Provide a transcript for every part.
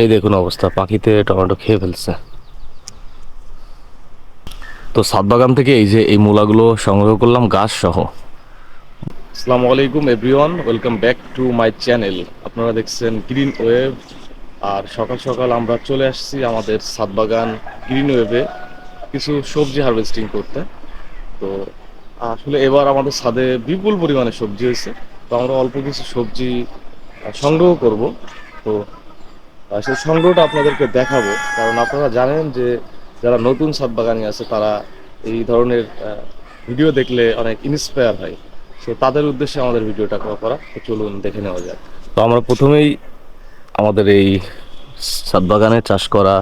এই দেখুন অবস্থা, পাখিতে টমেটো খেয়ে ফেলছে। তো সাত বাগান থেকে এই যে এই মূলাগুলো সংগ্রহ করলাম, গাছ সহ। আসসালামু আলাইকুম everyone, welcome back to my channel. আপনারা দেখছেন গ্রিন ওয়েভ, আর সকাল সকাল আমরা চলে আসছি আমাদের সাত বাগান গ্রিন ওয়েভে কিছু সবজি হারভেস্টিং করতে। তো আসলে এবার আমাদের ছাদে বিপুল পরিমাণে সবজি হয়েছে, তো আমরা অল্প কিছু সবজি সংগ্রহ করব। তো সেই সংগ্রহটা আপনাদেরকে দেখাবো। কারণ আপনারা জানেন যে যারা নতুন ছাদ বাগানি আছে, তারা এই ধরনের ভিডিও দেখলে অনেক ইন্সপায়ার হয়। তো তাদের উদ্দেশ্যে আমাদের ভিডিওটা করা চলুন দেখে নেওয়া যাক। তো আমরা প্রথমেই আমাদের এই ছাদ বাগানে চাষ করা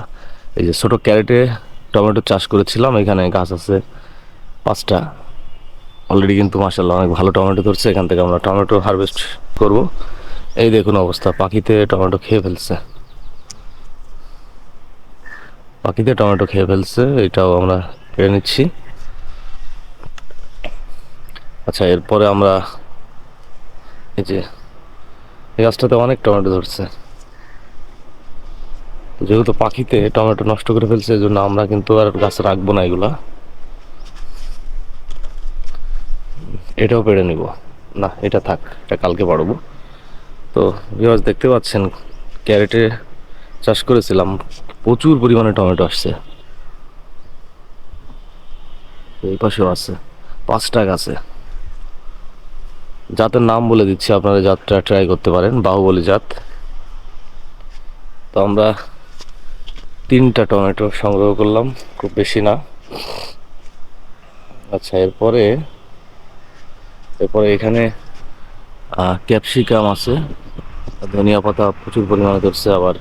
এই যে ছোটো ক্যারেটে টমেটো চাষ করেছিলাম। এখানে গাছ আছে পাঁচটা। অলরেডি কিন্তু মাসাল্লাহ অনেক ভালো টমেটো ধরছে। এখান থেকে আমরা টমেটো হারভেস্ট করব। এই দেখুন অবস্থা। পাখিতে টমেটো খেয়ে ফেলছে। পাখিতে টমেটো খেয়ে ফেলছে, এটাও আমরা কেড়ে নিচ্ছি। আচ্ছা এরপরে আমরা এই যে, এই গাছটাতে অনেক টমেটো ধরছে। যেহেতু পাখিতে টমেটো নষ্ট করে ফেলছে জন্য আমরা কিন্তু আর গাছ রাখব না এগুলা। এটাও পেড়ে নিব। না, এটা থাক, এটা কালকে বাড়বো। তো দেখতে পাচ্ছেন ক্যারেটে চাষ করেছিলাম, প্রচুর পরিমাণে টমেটো আসছে। এই পাশেও আছে, পাঁচটা গাছে। জাতের নাম বলে দিচ্ছি, আপনারা জাতটা ট্রাই করতে পারেন, বাহুবলী জাত। তো আমরা তিনটা টমেটো সংগ্রহ করলাম, খুব বেশি না। আচ্ছা এরপরে এরপরে এখানে ক্যাপসিকাম আছে, ধনিয়া পাতা প্রচুর পরিমাণে ধরছে, আবার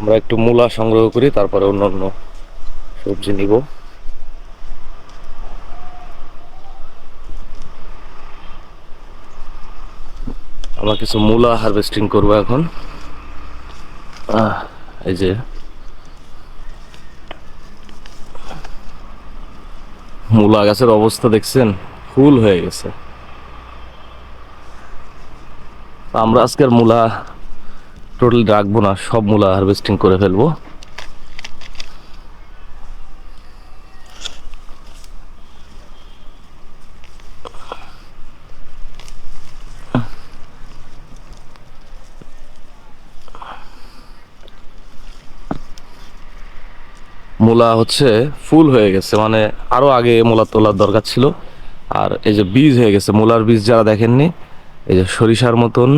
আমরা একটু মূলা সংগ্রহ করি, তারপরে অন্য অন্য সবজি নিব। আমরা কিছু মূলা হারভেস্টিং করব এখন। এই যে। মূলা গাছের অবস্থা দেখছেন, ফুল হয়ে গেছে। আমরা আজকের মূলা টোটাল রাখব না, সব মূলা হারভেস্টিং করে ফেলব। মূলা হচ্ছে ফুল হয়ে গেছে মানে আরও আগে মূলা তোলার দরকার ছিল। আর এই যে বীজ হয়ে গেছে, মূলার বীজ যারা দেখেননি, এই যে সরিষার মতন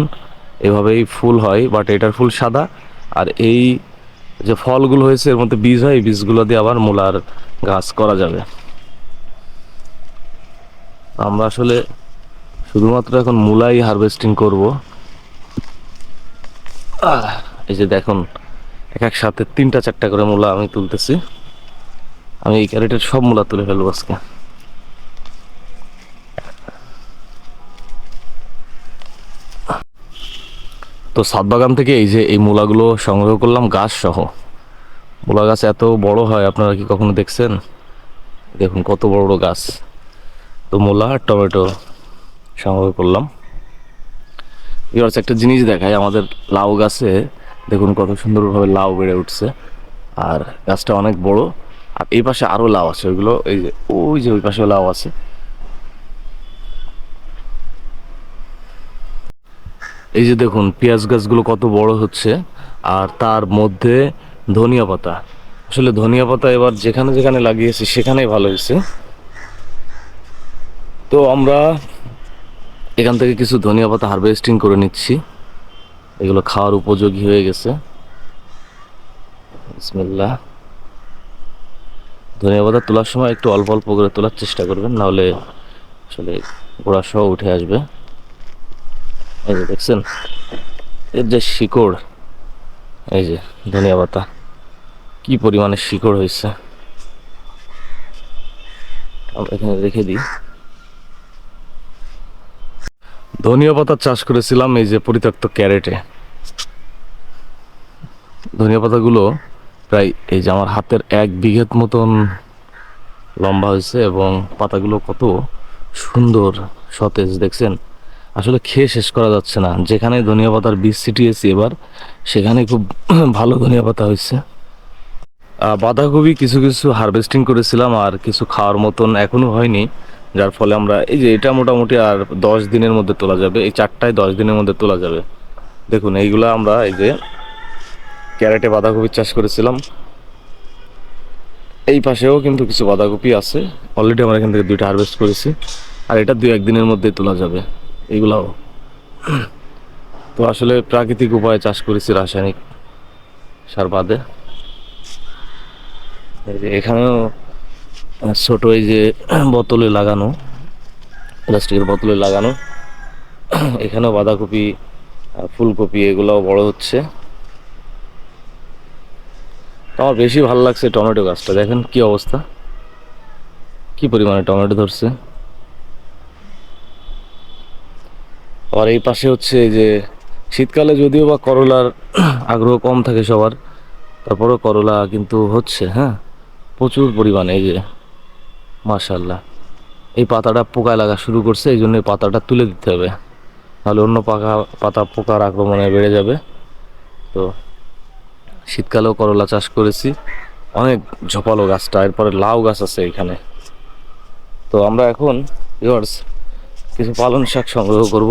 এভাবেই ফুল হয় বাট এটার ফুল সাদা। আর এই যে ফলগুলো হয়েছে, এর মধ্যে বীজ হয় বীজগুলো দিয়ে আবার মূলার গাছ করা যাবে। আমরা আসলে শুধুমাত্র এখন মূলাই হারভেস্টিং করব। এই যে দেখুন, এক এক সাথে তিনটা চারটা করে মূলা আমি তুলতেছি। আমি এই ক্যারেটের সব মূলা তুলে ফেলব আজকে। তো সাত বাগান থেকে এই যে এই মূলাগুলো সংগ্রহ করলাম, গাছ সহ। মূলা গাছ এত বড় হয়, আপনারা কি কখনো দেখছেন? দেখুন কত বড় বড় গাছ। তো মূলা আর টমেটো সংগ্রহ করলাম। এবার একটা জিনিস দেখায় আমাদের লাউ গাছে দেখুন কত সুন্দরভাবে লাউ বেড়ে উঠছে। আর গাছটা অনেক বড়, আর এই পাশে আরও লাউ আছে, ওইগুলো এই যে, ওই যে ওই পাশে লাউ আছে। এই যে দেখুন, পেঁয়াজ গাছগুলো কত বড় হচ্ছে, আর তার মধ্যে ধনিয়া পাতা। আসলে ধনিয়া পাতা এবার যেখানে যেখানে লাগিয়েছি, সেখানেই ভালো হয়েছে। তো আমরা এখান থেকে কিছু ধনিয়া পাতা হারভেস্টিং করে নিচ্ছি। এগুলো খাওয়ার উপযোগী হয়ে গেছে। বিসমিল্লাহ। ধনিয়া পাতা তোলার সময় একটু অল্প অল্প করে তোলার চেষ্টা করবেন, নাহলে আসলে গোড়া সহ উঠে আসবে। এই যে দেখছেন? এর যে শিকড়, এই যে ধনিয়া পাতা, কি পরিমাণে শিকড় হয়েছে? আমরা এখানে রেখে দিই। ধনিয়া পাতা চাষ করেছিলাম এই যে পরিত্যক্ত ক্যারেটে। ধনিয়া পাতাগুলো প্রায় এই যে আমার হাতের এক বিঘেত মতন লম্বা হয়েছে এবং পাতাগুলো কত সুন্দর সতেজ, দেখছেন? আসলে খেয়ে শেষ করা যাচ্ছে না। যেখানে ধনিয়া পাতার বীজ ছিটিয়েছি এবার, সেখানে খুব ভালো ধনিয়া পাতা হয়েছে। বাঁধাকপি কিছু কিছু হারভেস্টিং করেছিলাম আর কিছু খাওয়ার মতন এখনও হয়নি। যার ফলে আমরা, এই যে এটা মোটামুটি আর দশ দিনের মধ্যে তোলা যাবে। এই চারটায় দশ দিনের মধ্যে তোলা যাবে। দেখুন, এইগুলো আমরা এই যে ক্যারেটে বাঁধাকপির চাষ করেছিলাম। এই পাশেও কিন্তু কিছু বাঁধাকপি আছে। অলরেডি আমরা এখান থেকে দুইটা হারভেস্ট করেছি। আর এটা দুই একদিনের মধ্যে তোলা যাবে। এইগুলাও তো আসলে প্রাকৃতিক উপায়ে চাষ করেছি রাসায়নিক সার বাদে। এখানেও ছোট এই যে বোতলে লাগানো, প্লাস্টিকের বোতলে লাগানো, এখানেও বাঁধাকপি ফুলকপি এগুলোও বড় হচ্ছে। আমার বেশি ভালো লাগছে টমেটো গাছটা, দেখেন কি অবস্থা। কি পরিমাণে টমেটো ধরছে। আর এই পাশে হচ্ছে যে শীতকালে যদিও বা করলার আগ্রহ কম থাকে সবার, তারপরেও করলা কিন্তু হচ্ছে হ্যাঁ? প্রচুর পরিমাণে, এই যে মাশাল্লাহ এই পাতাটা পোকায় লাগা শুরু করছে, এই জন্য পাতাটা তুলে দিতে হবে। নাহলে অন্য পাকা, পাতা পোকার আক্রমণে বেড়ে যাবে। তো শীতকালেও করলা চাষ করেছি। অনেক ঝোপালো গাছটা, এরপরে লাউ গাছ আছে এখানে। তো আমরা এখন ভিউয়ার্স কিছু পালন শাক সংগ্রহ করব।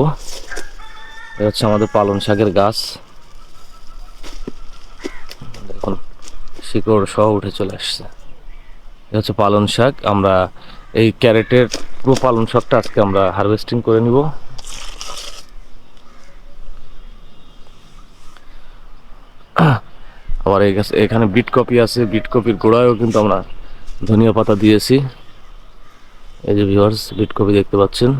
এটা হচ্ছে আমাদের পালন শাকের গাছ। দেখুন শিকড় সহ উঠে চলে আসছে। এটা হচ্ছে পালন শাক। আমরা এই ক্যারেটের পুরো পালন শাকটা আজকে আমরা হারভেস্টিং করে নিব। আবার এই গাছ এখানে বিট কপি আছে। বিট কপির গোড়ায়ও কিন্তু আমরা ধনিয়া পাতা দিয়েছি। এই যে ভিউয়ার্স বিট কপি দেখতে পাচ্ছেন।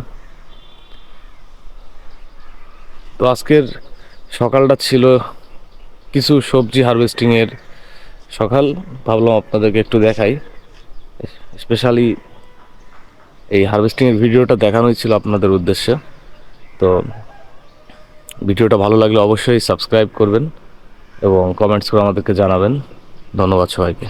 তো আজকের সকালটা ছিল কিছু সবজি হারভেস্টিংয়ের সকাল। ভাবলাম আপনাদেরকে একটু দেখাই। স্পেশালি এই হারভেস্টিং এর ভিডিওটা দেখানোই ছিল আপনাদের উদ্দেশ্যে। তো ভিডিওটা ভালো লাগলে অবশ্যই সাবস্ক্রাইব করবেন এবং কমেন্টস করে আমাদেরকে জানাবেন। ধন্যবাদ সবাইকে।